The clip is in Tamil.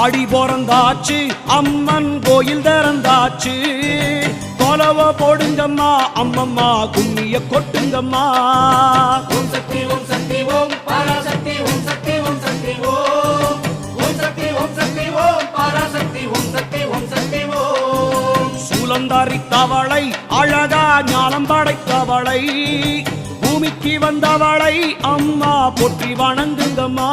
ஆடி பிறந்தாச்சு அம்மன் கோயில் திறந்தாச்சு. கொலவ போடுங்கம்மா அம்மம்மா கும்மிய கொட்டுங்கம்மா. ஓம் சக்தி ஓம் சக்தி ஓம் பராசக்தி ஓம் சக்தி ஓம் சக்தி ஓம். ஓம் சக்தி ஓம் சக்தி ஓம் பராசக்தி ஓம் சக்தி ஓம் சக்தி ஓம். சூலந்தாரி தவளை அழகா ஞானம் படைத்தவளை. பூமிக்கு வந்தவளை அம்மா போற்றி வணங்குங்கம்மா.